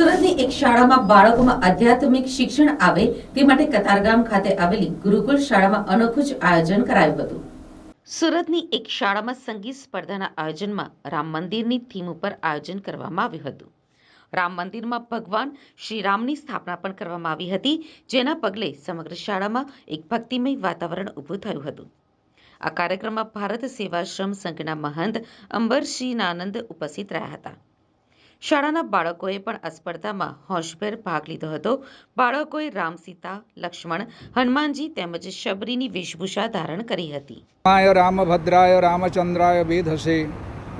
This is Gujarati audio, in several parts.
સુરતની એક શાળામાં બાળકોમાં આધ્યાત્મિક શિક્ષણ આવે તે માટે કતારગામ ખાતે આવેલી ગુરુકુલ શાળામાં અનોખું જ આયોજન કરાયું હતું. સુરતની એક શાળામાં સંગીત સ્પર્ધાના આયોજનમાં રામ મંદિરની થીમ ઉપર આયોજન કરવામાં આવ્યું હતું. રામ મંદિરમાં ભગવાન શ્રી રામની સ્થાપના પણ કરવામાં આવી હતી, જેના પગલે સમગ્ર શાળામાં એક ભક્તિમય વાતાવરણ ઊભું થયું હતું. આ કાર્યક્રમમાં ભારત સેવાશ્રમ સંઘના મહંત અંબરસિંહ આનંદ ઉપસ્થિત રહ્યા હતા. શાળાના બાળકોએ પણ આ સ્પર્ધામાં હોશભેર ભાગ લીધો હતો. બાળકોએ રામ, સીતા, લક્ષ્મણ, હનુમાનજી તેમજ શબરીની વેશભૂષા ધારણ કરી હતી. રામાય રામભદ્રાય રામચંદ્રાય વેધસે,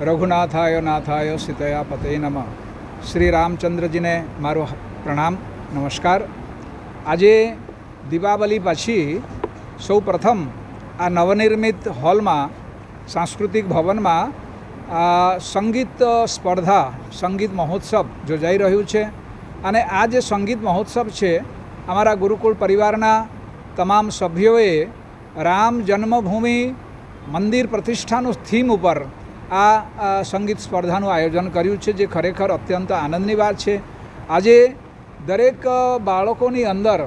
રઘુનાથાય નાથાય સીતયા પતે નમઃ. શ્રી રામચંદ્રજીને મારો પ્રણામ, નમસ્કાર. આજે દીપાવલી પછી સૌ પ્રથમ આ નવનિર્મિત હોલમાં, સાંસ્કૃતિક ભવનમાં આ સંગીત સ્પર્ધા, સંગીત મહોત્સવ યોજાઈ રહ્યું છે અને આ જે સંગીત મહોત્સવ છે, અમારા ગુરુકુળ પરિવારના તમામ સભ્યોએ રામ જન્મભૂમિ મંદિર પ્રતિષ્ઠાનું થીમ ઉપર આ સંગીત સ્પર્ધાનું આયોજન કર્યું છે, જે ખરેખર અત્યંત આનંદની વાત છે. આજે દરેક બાળકોની અંદર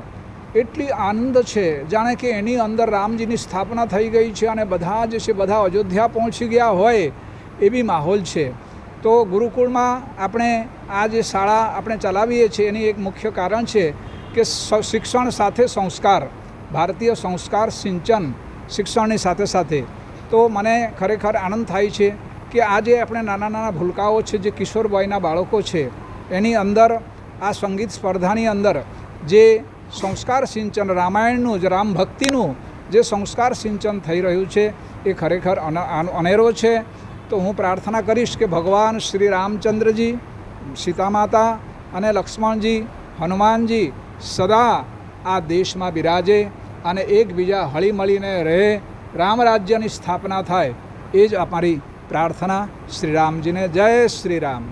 એટલી આનંદ છે, જાણે કે એની અંદર રામજીની સ્થાપના થઈ ગઈ છે અને બધા જે છે, બધા અયોધ્યા પહોંચી ગયા હોય એવી માહોલ છે. તો ગુરુકુળમાં આપણે આ જે શાળા આપણે ચલાવીએ છીએ એની એક મુખ્ય કારણ છે કે શિક્ષણ સાથે સંસ્કાર, ભારતીય સંસ્કાર સિંચન શિક્ષણની સાથે સાથે. તો મને ખરેખર આનંદ થાય છે કે આ જે આપણે નાના નાના ભૂલકાઓ છે, જે કિશોર વયના બાળકો છે, એની અંદર, આ સંગીત સ્પર્ધાની અંદર જે સંસ્કાર સિંચન, રામાયણનું જ રામ ભક્તિનું જે સંસ્કાર સિંચન થઈ રહ્યું છે, એ ખરેખર અન- અન- અનેરો છે. તો હું પ્રાર્થના કરીશ કે ભગવાન શ્રી રામચંદ્રજી સીતા માતા અને લક્ષ્મણજી, હનુમાનજી સદા આ દેશમાં બિરાજે અને એકબીજા હળીમળીને રહે, રામ રાજ્યની સ્થાપના થાય. એ જ અમારી પ્રાર્થના. શ્રી રામજીને જય શ્રી રામ.